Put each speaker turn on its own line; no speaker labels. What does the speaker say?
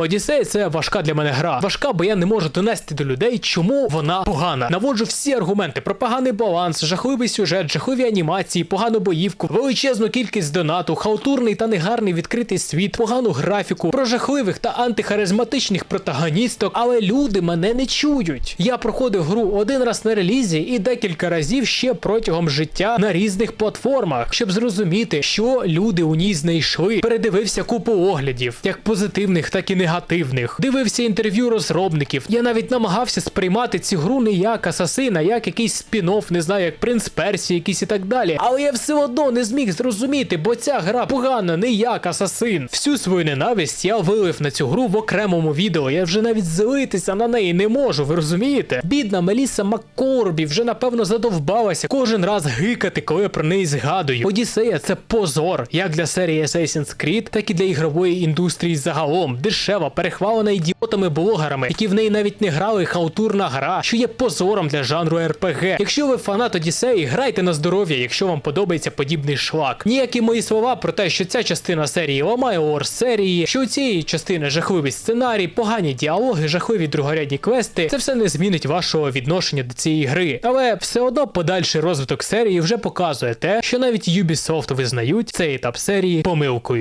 Одіссей це важка для мене гра. Важка, бо я не можу донести до людей, чому вона погана. Наводжу всі аргументи про поганий баланс, жахливий сюжет, жахливі анімації, погану боївку, величезну кількість донату, халтурний та негарний відкритий світ, погану графіку, про жахливих та антихаризматичних протагоністок. Але люди мене не чують. Я проходив гру один раз на релізі і декілька разів ще протягом життя на різних платформах, щоб зрозуміти, що люди у ній знайшли. Передивився купу оглядів, як позитивних, так і негативних. Дивився інтерв'ю розробників. Я навіть намагався сприймати цю гру не як асасина, як якийсь спін-офф, не знаю, як принц Персії, якийсь і так далі. Але я все одно не зміг зрозуміти, бо ця гра погана не як асасин. Всю свою ненависть я вилив на цю гру в окремому відео. Я вже навіть злитися на неї не можу, ви розумієте? Бідна Меліса Маккорбі вже напевно задовбалася кожен раз гикати, коли я про неї згадую. Одіссея це позор як для серії Assassin's Creed, так і для ігрової індустрії загалом. Дешева, перехвалена ідіотами-блогерами, які в неї навіть не грали халтурна гра, що є позором для жанру RPG. Якщо ви фанат Одіссеї, грайте на здоров'я, якщо вам подобається подібний шлак. Ніякі мої слова про те, що ця частина серії ламає лор серії, що у цієї частини жахливий сценарій, погані діалоги, жахливі другорядні квести, це все не змінить вашого відношення до цієї гри. Але все одно подальший розвиток серії вже показує те, що навіть Ubisoft визнають цей етап серії помилкою.